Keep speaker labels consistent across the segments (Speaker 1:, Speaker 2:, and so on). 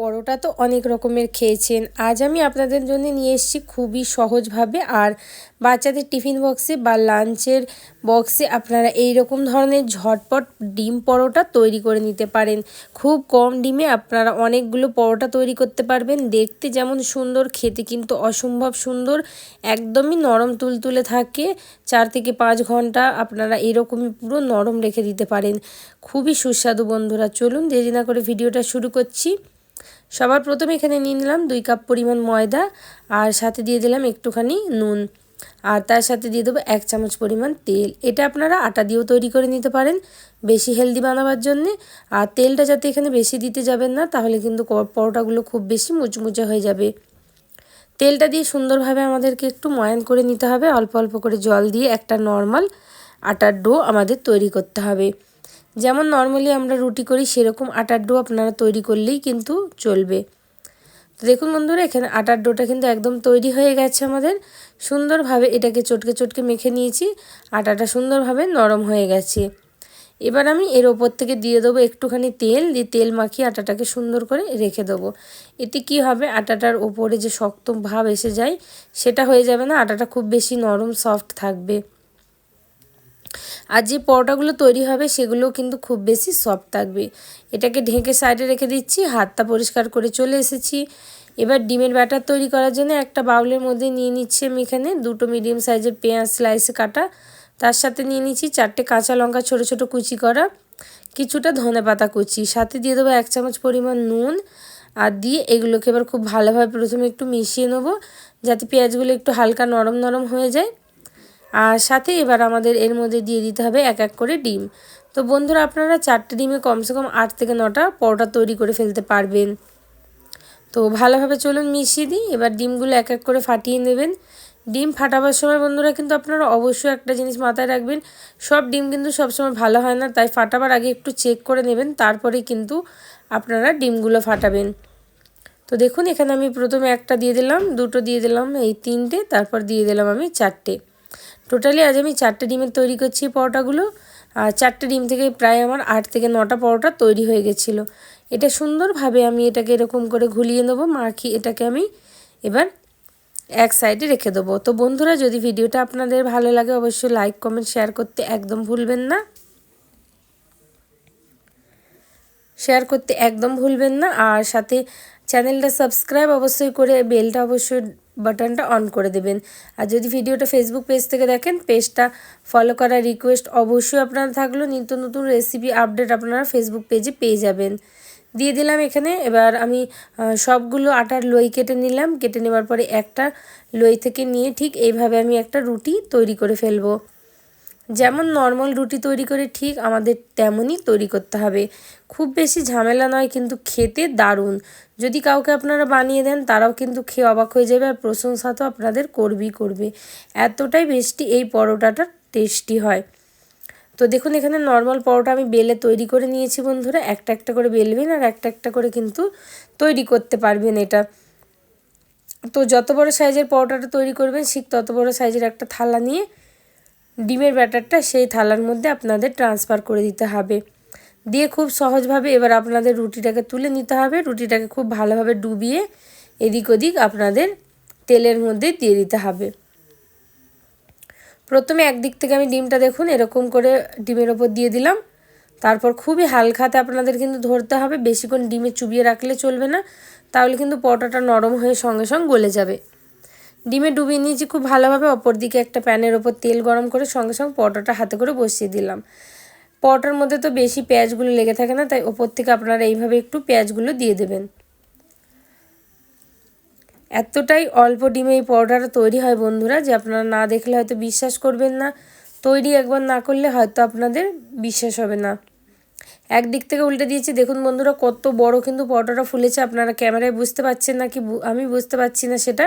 Speaker 1: পরোটা তো অনেক রকমের খেয়েছেন। আজ আমি আপনাদের জন্য নিয়ে এসেছি খুবই সহজভাবে। আর বাচ্চাদের টিফিন বক্সে বা লাঞ্চের বক্সে আপনারা এই রকম ধরনের ঝটপট ডিম পরোটা তৈরি করে নিতে পারেন। খুব কম ডিমে আপনারা অনেকগুলো পরোটা তৈরি করতে পারবেন। দেখতে যেমন সুন্দর, খেতে কিন্তু অসম্ভব সুন্দর, একদমই নরম তুলতুলে থাকে। চার থেকে পাঁচ ঘণ্টা আপনারা এরকমই পুরো নরম রেখে দিতে পারেন। খুবই সুস্বাদু বন্ধুরা, চলুন দেরি না করে ভিডিওটা শুরু করছি। সবার প্রথমে এখানে নিয়ে নিলাম দুই কাপ পরিমাণ ময়দা আর সাথে দিয়ে দিলাম একটুখানি নুন। আর তার সাথে দিয়ে দেবো এক চামচ পরিমাণ তেল। এটা আপনারা আটা দিয়েও তৈরি করে নিতে পারেন বেশি হেলদি বানাবার জন্যে। আর তেলটা যাতে এখানে বেশি দিতে যাবেন না, তাহলে কিন্তু পরোটাগুলো খুব বেশি মুচমুচে হয়ে যাবে। তেলটা দিয়ে সুন্দরভাবে আমাদেরকে একটু ময়ান করে নিতে হবে। অল্প অল্প করে জল দিয়ে একটা নর্মাল আটার ডো আমাদের তৈরি করতে হবে। যেমন নর্মালি আমরা রুটি করি, সেরকম আটার ডো আপনারা তৈরি করলেই কিন্তু চলবে। তো দেখুন বন্ধুরা, এখানে আটার ডোটা কিন্তু একদম তৈরি হয়ে গেছে আমাদের। সুন্দরভাবে এটাকে চটকে চটকে মেখে নিয়েছি, আটাটা সুন্দরভাবে নরম হয়ে গেছে। এবার আমি এর ওপর থেকে দিয়ে দেবো একটুখানি তেল, দিয়ে তেল মাখিয়ে আটাটাকে সুন্দর করে রেখে দেবো। এতে কি হবে, আটাটার ওপরে যে শক্ত ভাব এসে যায়, সেটা হয়ে যাবে না, আটাটা খুব বেশি নরম সফট থাকবে। আর যে পরোটাগুলো তৈরি হবে সেগুলো কিন্তু খুব বেশি সফট থাকবে। এটাকে ঢেকে সাইডে রেখে দিচ্ছি, হাতটা পরিষ্কার করে চলে এসেছি। এবার ডিমের ব্যাটার তৈরি করার জন্য একটা বাউলের মধ্যে নিয়ে নিচ্ছি আমি এখানে দুটো মিডিয়াম সাইজের পেঁয়াজ স্লাইসে কাটা। তার সাথে নিয়ে নিচ্ছি চারটে কাঁচা লঙ্কা ছোট ছোট কুচি করা, কিছুটা ধনে পাতা কুচি। সাথে দিয়ে দেবো এক চামচ পরিমাণ নুন আর দিয়ে এগুলোকে এবার খুব ভালোভাবে প্রথমে একটু মিশিয়ে নেব, যাতে পেঁয়াজগুলো একটু হালকা নরম নরম হয়ে যায়। আর সাথে এবার আমাদের এর মধ্যে দিয়ে দিতে হবে এক এক করে ডিম। তো বন্ধুরা, আপনারা চারটে ডিমে কমসে কম আট থেকে নটা পরোটা তৈরি করে ফেলতে পারবেন। তো ভালোভাবে চলুন মিশিয়ে দিই। এবার ডিমগুলো এক এক করে ফাটিয়ে নেবেন। ডিম ফাটাবার সময় বন্ধুরা, কিন্তু আপনারা অবশ্যই একটা জিনিস মাথায় রাখবেন, সব ডিম কিন্তু সবসময় ভালো হয় না, তাই ফাটাবার আগে একটু চেক করে নেবেন, তারপরে কিন্তু আপনারা ডিমগুলো ফাটাবেন। তো দেখুন, এখানে আমি প্রথমে একটা দিয়ে দিলাম, দুটো দিয়ে দিলাম, এই তিনটে, তারপর দিয়ে দিলাম আমি চারটে। টোটালি আজ আমি চারটে ডিমের তৈরি করছি পরোটাগুলো। আর চারটে ডিম থেকে প্রায় আমার আট থেকে নটা পরোটা তৈরি হয়ে গেছিল। এটা সুন্দরভাবে আমি এটাকে এরকম করে ঘুলিয়ে নেব, মাখি এটাকে আমি এবার এক সাইডে রেখে দেবো। তো বন্ধুরা, যদি ভিডিওটা আপনাদের ভালো লাগে, অবশ্যই লাইক, কমেন্ট, শেয়ার করতে একদম ভুলবেন না। শেয়ার করতে একদম ভুলবেন না। আর সাথে চ্যানেলটা সাবস্ক্রাইব অবশ্যই করে বেলটা অবশ্যই বাটনটা অন করে দেবেন। আর যদি ভিডিওটা ফেসবুক পেজ থেকে দেখেন পেজটা ফলো করার রিকোয়েস্ট অবশ্যই আপনারা থাকল। নিত্য নতুন রেসিপি আপডেট আপনারা ফেসবুক পেজে পেয়ে যাবেন। দিয়ে দিলাম এখানে, এবার আমি সবগুলো আটার লই কেটে নিলাম। কেটে নেওয়ার পরে একটা লই থেকে নিয়ে ঠিক এইভাবে আমি একটা রুটি তৈরি করে ফেলব। যেমন নর্মাল রুটি তৈরি করে ঠিক আমাদের তেমনই তৈরি করতে হবে। খুব বেশি ঝামেলা নয় কিন্তু খেতে দারুণ। যদি কাউকে আপনারা বানিয়ে দেন, তারাও কিন্তু খেয়ে অবাক হয়ে যাবে আর প্রশংসা তো আপনাদের করবেই করবে। এতটাই বেশটি এই পরোটাটা টেস্টি হয়। তো দেখুন, এখানে নর্মাল পরোটা আমি বেলে তৈরি করে নিয়েছি বন্ধুরা। একটা একটা করে বেলবেন আর একটা একটা করে কিন্তু তৈরি করতে পারবেন এটা। তো যত বড় সাইজের পরোটাটা তৈরি করবেন, ঠিক তত বড় সাইজের একটা থালা নিয়ে ডিমের ব্যাটারটা সেই থালার মধ্যে আপনাদের ট্রান্সফার করে দিতে হবে। দিয়ে খুব সহজভাবে এবার আপনাদের রুটিটাকে তুলে নিতে হবে। রুটিটাকে খুব ভালোভাবে ডুবিয়ে এদিক ওদিক আপনাদের তেলের মধ্যে দিয়ে দিতে হবে। প্রথমে একদিক থেকে আমি ডিমটা দেখুন এরকম করে ডিমের ওপর দিয়ে দিলাম। তারপর খুবই হালখাতে আপনাদের কিন্তু ধরতে হবে। বেশিক্ষণ ডিমে চুবিয়ে রাখলে চলবে না। তাহলে কিন্তু পটাটা নরম হয়ে সঙ্গে সঙ্গে গলে যাবে। ডিমে ডুবিয়ে নিয়েছি, খুব ভালোভাবে অপর দিকে একটা প্যানের ওপর তেল গরম করে সঙ্গে সঙ্গে পটাটা হাতে করে বসিয়ে দিলাম। পটার মধ্যে তো বেশি পেঁয়াজগুলো লেগে থাকে না, তাই ওপর থেকে আপনারা এইভাবে একটু পেঁয়াজগুলো দিয়ে দেবেন। এতটাই অল্প ডিমে এই পরোটাটা তৈরি হয় বন্ধুরা, যে আপনারা না দেখলে হয়তো বিশ্বাস করবেন না, তৈরি একবার না করলে হয়তো আপনাদের বিশ্বাস হবে না। একদিক থেকে উল্টে দিয়েছি। দেখুন বন্ধুরা, কত বড় কিন্তু পরোটাটা ফুলেছে। আপনারা ক্যামেরায় বুঝতে পারছেন না কি আমি বুঝতে পারছি না সেটা,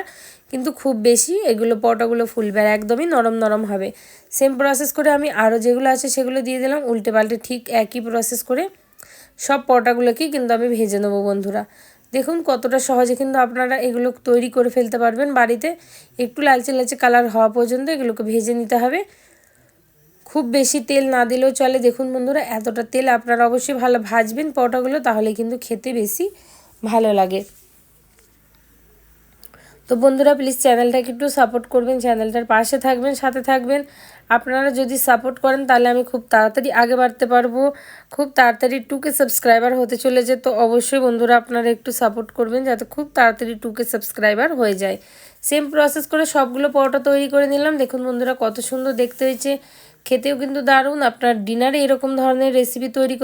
Speaker 1: কিন্তু খুব বেশি এগুলো পরোটাগুলো ফুলবে আর একদমই নরম নরম হবে। সেম প্রসেস করে আমি আরও যেগুলো আছে সেগুলো দিয়ে দিলাম। উল্টে পাল্টে ঠিক একই প্রসেস করে সব পরোটাগুলোকেই কিন্তু আমি ভেজে নেব বন্ধুরা। দেখুন কতটা সহজে কিন্তু আপনারা এগুলো তৈরি করে ফেলতে পারবেন বাড়িতে। একটু লালচে লালচে কালার হওয়া পর্যন্ত এগুলোকে ভেজে নিতে হবে। খুব বেশি তেল না দিলেও চলে। দেখুন বন্ধুরা, এতটা তেল আপনারা অবশ্যই ভালো ভাজবেন পরোটাগুলো, তাহলে কিন্তু খেতে বেশি ভালো লাগে। তো বন্ধুরা প্লিজ চ্যানেলটাকে একটু সাপোর্ট করবেন চ্যানেলটার পাশে থাকবেন, সাথে থাকবেন। আপনারা যদি সাপোর্ট করেন, তাহলে আমি খুব তাড়াতাড়ি আগে বাড়তে পারব। খুব তাড়াতাড়ি টুকে সাবস্ক্রাইবার হতে চলে চলেছে তো অবশ্যই বন্ধুরা, আপনারা একটু সাপোর্ট করবেন, যাতে খুব তাড়াতাড়ি টুকে সাবস্ক্রাইবার হয়ে যায়। সেম প্রসেস করে সবগুলো পরোটা তৈরি করে নিলাম। দেখুন বন্ধুরা, কত সুন্দর দেখতে হয়েছে। খেতেও কিন্তু দারুণ। আপনার ডিনারে এরকম ধরনের রেসিপি তৈরি